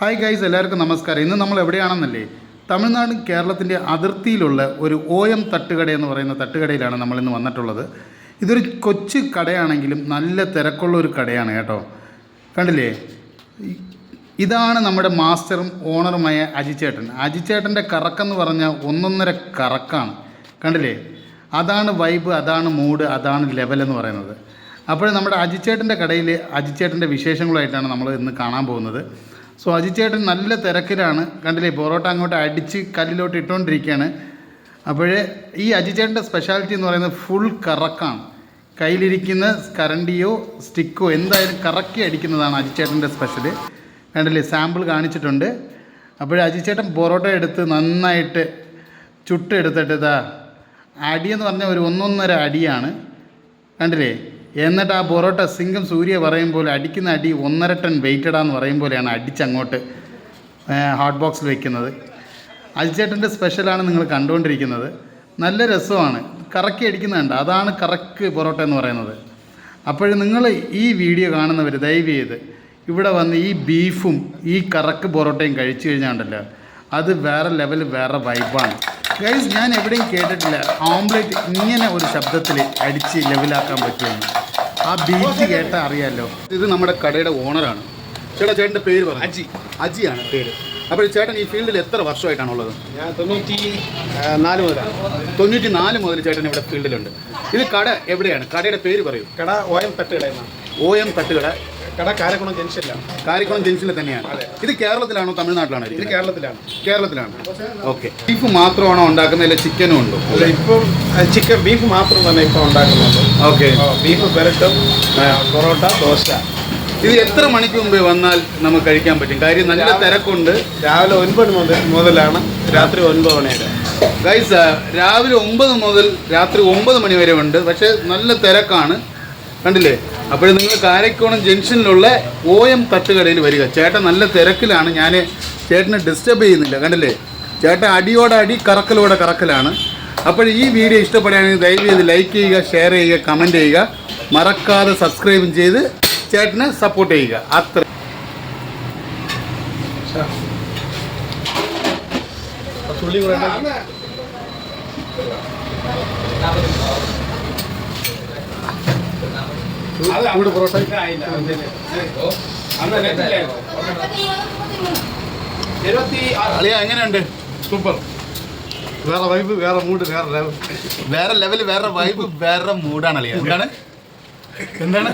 Hi guys എല്ലാവർക്കും നമസ്കാരം. ഇന്ന് നമ്മൾ എവിടെയാണെന്നല്ലേ? തമിഴ്നാട് കേരളത്തിന്റെ അതിർത്തിയിലുള്ള ഒരു ഒ എം തട്ടുകട എന്ന് പറയുന്ന തട്ടുകടയിലാണ് നമ്മൾ ഇന്ന് വന്നിട്ടുള്ളത്. ഇതൊരു കൊച്ചു കടയാണെങ്കിലും നല്ല തിരക്കുള്ള ഒരു കടയാണ് കേട്ടോ. കണ്ടില്ലേ? ഇതാണ് നമ്മുടെ മാസ്റ്ററും ഓണറുമായ അജിച്ചേട്ടൻ. അജിച്ചേട്ടന്റെ കറക്കെന്ന് പറഞ്ഞാൽ ഒന്നൊന്നര കറക്കാണ്. കണ്ടില്ലേ? അതാണ് വൈബ് അതാണ് മൂഡ് അതാണ് ലെവൽ എന്ന് പറയുന്നത്. അപ്പോൾ നമ്മുടെ അജിച്ചേട്ടന്റെ കടയിൽ അജിച്ചേട്ടന്റെ വിശേഷങ്ങളുമായിട്ടാണ് നമ്മൾ ഇന്ന് കാണാൻ പോകുന്നത്. സോ അജിച്ചേട്ടൻ നല്ല തിരക്കിലാണ്. കണ്ടില്ലേ പൊറോട്ട അങ്ങോട്ട് അടിച്ച് കല്ലിലോട്ട് ഇട്ടുകൊണ്ടിരിക്കുകയാണ് അപ്പോഴേ ഈ അജിച്ചേട്ടന്റെ സ്പെഷ്യാലിറ്റി എന്ന് പറയുന്നത് ഫുൾ കറക്കാണ്. കയ്യിലിരിക്കുന്ന കരണ്ടിയോ സ്റ്റിക്കോ എന്തായാലും കറക്കി അടിക്കുന്നതാണ് അജിച്ചേട്ടന്റെ സ്പെഷ്യൽ കണ്ടില്ലേ സാമ്പിൾ കാണിച്ചിട്ടുണ്ട്. അപ്പോൾ അജിച്ചേട്ടൻ പൊറോട്ട എടുത്ത് നന്നായിട്ട് ചുട്ടെടുത്തിട്ട് ഇതാ അടിയെന്ന് പറഞ്ഞാൽ ഒരു ഒന്നൊന്നര അടിയാണ്. കണ്ടില്ലേ എന്നിട്ട് ആ പൊറോട്ട സിംഗം സൂര്യ പറയും പോലെ അടിക്കുന്ന അടി ഒന്നര ടൺ വെയിറ്റഡാന്ന് പറയും പോലെയാണ് അടിച്ചങ്ങോട്ട് ഹോട്ട് ബോക്സിൽ വെക്കുന്നത്. അജിച്ചേട്ടന്റെ സ്പെഷ്യലാണ് നിങ്ങൾ കണ്ടുകൊണ്ടിരിക്കുന്നത്. നല്ല രസമാണ്. കറക്കി അടിക്കുന്നുണ്ട് അതാണ് കറക്ക് പൊറോട്ട എന്ന് പറയുന്നത്. അപ്പോൾ നിങ്ങൾ ഈ വീഡിയോ കാണുന്നവർ ദയവ് ചെയ്ത് ഇവിടെ വന്ന് ഈ ബീഫും ഈ കറക്ക് പൊറോട്ടയും കഴിച്ചു കഴിഞ്ഞാണ്ടല്ലോ അത് വേറെ ലെവൽ വേറെ വൈബാണ് ഗൈസ് ഞാൻ എവിടെയും കേട്ടിട്ടില്ല. ഓംലെറ്റ് ഇങ്ങനെ ഒരു ശബ്ദത്തിൽ അടിച്ച് ലെവലാക്കാൻ പറ്റുമെന്ന്. ആ ബീറ്റ് കേട്ട അറിയാമല്ലോ ഇത് നമ്മുടെ കടയുടെ ഓണറാണ് ചേട്ടാ ചേട്ടന്റെ പേര് പറഞ്ഞു അജി. അജിയാണ് പേര്. അപ്പോൾ ചേട്ടൻ ഈ ഫീൽഡിൽ എത്ര വർഷമായിട്ടാണുള്ളത്? ഞാൻ തൊണ്ണൂറ്റി നാല് മുതലാണ്. തൊണ്ണൂറ്റി നാല് മുതൽ ചേട്ടൻ ഇവിടെ ഫീൽഡിലുണ്ട്. ഇത് കട എവിടെയാണ്? കടയുടെ പേര് പറയൂ. കട ഓ എം തട്ടുകട ഒ എം തട്ടുകട. കട കാരക്കുളം ജംഗ്ഷനിലാണ് കാരിക്കുളം ജംഗ്ഷനിൽ തന്നെയാണ്. ഇത് കേരളത്തിലാണോ തമിഴ്നാട്ടിലാണോ ഇത് ഇരിക്കുന്നത്? കേരളത്തിലാണ്. കേരളത്തിലാണ്. ഓക്കെ. ബീഫ് മാത്രമാണോ ഉണ്ടാക്കുന്നത് അല്ല ചിക്കനും ഉണ്ടോ? അല്ല ഇപ്പം ചിക്കൻ ബീഫ് മാത്രം തന്നെ ഇപ്പം ഉണ്ടാക്കുന്നുണ്ട്. ഓക്കെ. ആ, ബീഫ് പെരട്ടും പൊറോട്ട ദോശ. ഇത് എത്ര മണിക്ക് മുമ്പേ വന്നാൽ നമുക്ക് കഴിക്കാൻ പറ്റും? കാര്യം നല്ല തിരക്കുണ്ട്. രാവിലെ ഒൻപത് മുതൽ മുതലാണ് രാത്രി ഒൻപത് മണി വരെ. ഗൈസ് രാവിലെ ഒമ്പത് മുതൽ രാത്രി ഒമ്പത് മണി വരെ ഉണ്ട്. പക്ഷേ നല്ല തിരക്കാണ്. കണ്ടില്ലേ? അപ്പോഴും നിങ്ങൾ കാരക്കോണം ജംഗ്ഷനിലുള്ള ഒ എം തട്ടുകടയിൽ വരിക. ചേട്ടൻ നല്ല തിരക്കിലാണ്. ഞാൻ ചേട്ടനെ ഡിസ്റ്റർബ് ചെയ്യുന്നില്ല. കണ്ടില്ലേ? ചേട്ടൻ അടിയോടെ അടി കറക്കലോടെ കറക്കലാണ്. അപ്പോൾ ഈ വീഡിയോ ഇഷ്ടപ്പെടുകയാണെങ്കിൽ ദയവ് ചെയ്ത് ലൈക്ക് ചെയ്യുക ഷെയർ ചെയ്യുക കമന്റ് ചെയ്യുക. മറക്കാതെ സബ്സ്ക്രൈബും ചെയ്ത് ചേട്ടനെ സപ്പോർട്ട് ചെയ്യുക. അത്ര തുള്ളി കൂടെ ചൂട് പൊറോട്ട? അളിയ എങ്ങനെയുണ്ട്? സൂപ്പർ. വേറെ വൈബ് വേറെ മൂഡ് വേറെ ലെവൽ വേറെ ലെവൽ വേറെ വൈബ് വേറെ മൂഡാണ് അളിയ. എന്താണ്? എന്താണ്?